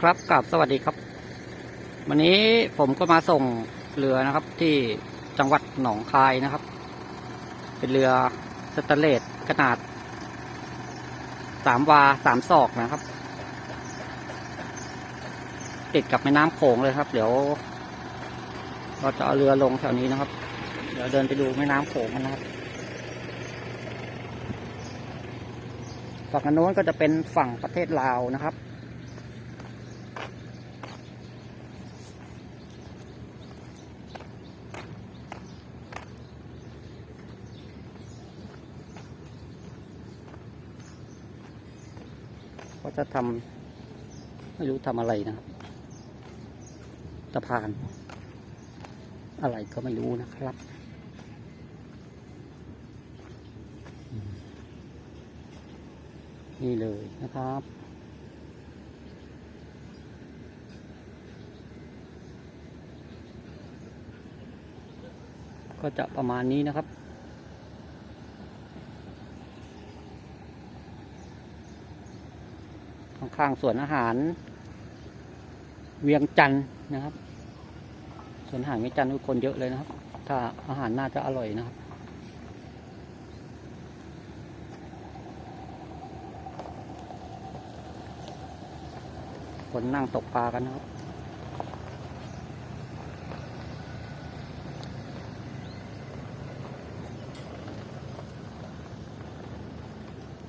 ครับกับสวัสดีครับ วันนี้ผมก็มาส่งเรือนะครับที่จังหวัดหนองคายนะครับ เป็นเรือสแตนเลสขนาดสามวาสามศอกนะครับ ติดกับแม่น้ำโขงเลยครับ เดี๋ยวเราจะเอาเรือลงแถวนี้นะครับ เดี๋ยวเดินไปดูแม่น้ำโขงกันนะครับฝั่งโน้นก็จะเป็นฝั่งประเทศลาวนะครับ ก็จะทำไม่รู้ทำอะไรนะครับสะพาน อะไรก็ไม่รู้นะครับนี่เลยนะครับ ก็จะประมาณนี้นะครับ ข้างๆสวนอาหาร เวียงจันทร์นะครับสวนอาหารเวียงจันทร์คนเยอะเลยนะครับ ถ้าอาหารน่าจะอร่อยนะครับคนนั่งตกปลากันนะครับ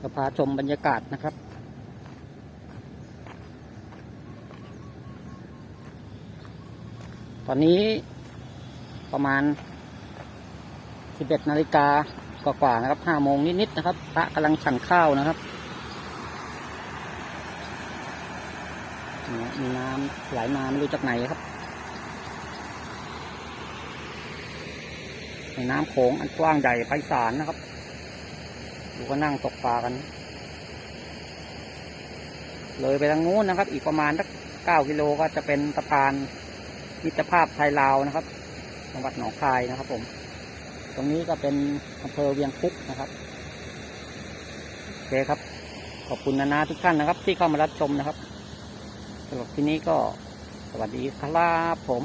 ก็พาชมบรรยากาศนะครับ ตอนนี้ประมาณ 11นาฬิกากว่าๆนะครับ5โมงนิดๆนะครับพระกำลังฉันข้าวนะครับมีน้ำไหลมาไม่รู้จากไหนครับในน้ำโขงอันกว้างใหญ่ไพศาลนะครับดูก็นั่งตกปลากัน เลยไปทางนู้นนะครับ อีกประมาณสักเก้ากิโลก็จะเป็นสะพาน มิตรภาพไทยลาวนะครับจังหวัดหนองคายนะครับผม ตรงนี้ก็เป็นอำเภอเวียงคุกนะครับโอเคครับ ขอบคุณนานาทุกท่านนะครับ ที่เข้ามารับชมนะครับสำหรับที่นี้ก็สวัสดีครับผม